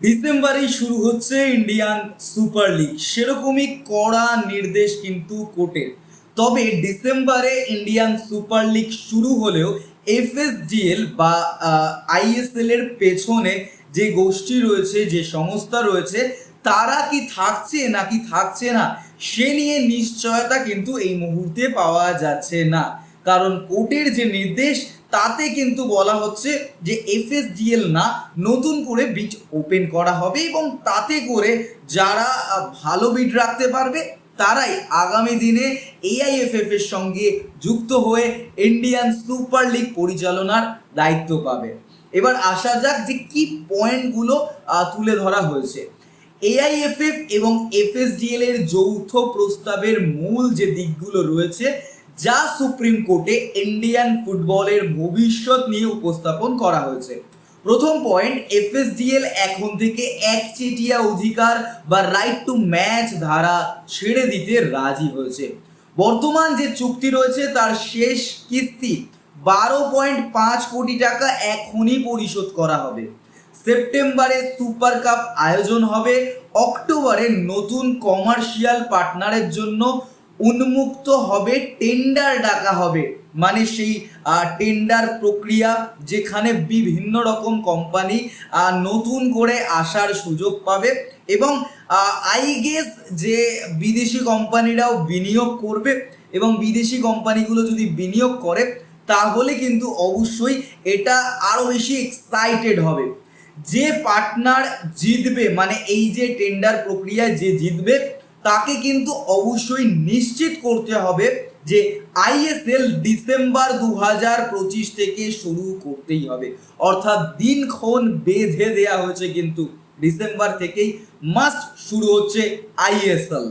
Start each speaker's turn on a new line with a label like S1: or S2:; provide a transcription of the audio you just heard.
S1: ডিসেম্বরেই শুরু হচ্ছে Indian super league. সেরকমই কড়া নির্দেশ কিন্তু কোর্টের তবে ডিসেম্বরে ইন্ডিয়ান সুপার লিগ শুরু হলেও এফএসডিএল বা আইএসএল এর পেছনে যে গোষ্ঠী রয়েছে, যে সংস্থা রয়েছে, তারা কি থাকছে নাকি থাকছে না, সে নিয়ে নিশ্চয়তা কিন্তু এই মুহূর্তে পাওয়া যাচ্ছে না। কারণ কোর্টের যে নির্দেশ, তাতে কিন্তু বলা হচ্ছে যে এফএসডিএল না নতুন করে বিট ওপেন করা হবে এবং তাতে করে যারা ভালো বিট রাখতে পারবে, তারাই আগামী দিনে এআইএফএফ এর সঙ্গে যুক্ত হয়ে ইন্ডিয়ান সুপার লিগ পরিচালনার দায়িত্ব পাবে। এবার আসা যাক যে কি পয়েন্টগুলো তুলে ধরা হয়েছে। এআইএফএফ এবং এফএসডিএল এর যৌথ প্রস্তাবের মূল যে দিকগুলো রয়েছে যা সুপ্রিম কোর্টে ইন্ডিয়ান ফুটবলের ভবিষ্যৎ নিয়ে উপস্থাপন করা হয়েছে। প্রথম পয়েন্ট, এফএসডিএল এখন থেকে একচেটিয়া অধিকার বা রাইট টু ম্যাচ ধারা ছেড়ে দিতে রাজি হয়েছে। বর্তমান যে চুক্তি রয়েছে তার শেষ কিস্তি বারো পয়েন্ট পাঁচ কোটি টাকা এখনই পরিশোধ করা হবে। সেপ্টেম্বরে সুপার কাপ আয়োজন হবে, অক্টোবরে নতুন কমার্শিয়াল পার্টনারের জন্য উন্মুক্ত হবে টেন্ডার ডাকা হবে। মানে সেই টেন্ডার প্রক্রিয়া যেখানে বিভিন্ন রকম কোম্পানি নতুন করে আসার সুযোগ পাবে এবং আই গেস যে বিদেশি কোম্পানিরাও বিনিয়োগ করবে এবং বিদেশি কোম্পানিগুলো যদি বিনিয়োগ করে, তাহলে কিন্তু অবশ্যই এটা আরও বেশি এক্সাইটেড হবে। যে পার্টনার জিতবে মানে এই যে টেন্ডার প্রক্রিয়ায় যে জিতবে তাকে কিন্তু অবশ্যই নিশ্চিত করতে হবে যে আইএসএল ডিসেম্বর দু হাজার পঁচিশ থেকে শুরু করতেই হবে। অর্থাৎ দিনক্ষণ বেঁধে দেয়া হয়েছে কিন্তু ডিসেম্বর থেকেই মাস্ট শুরু হচ্ছে আইএসএল।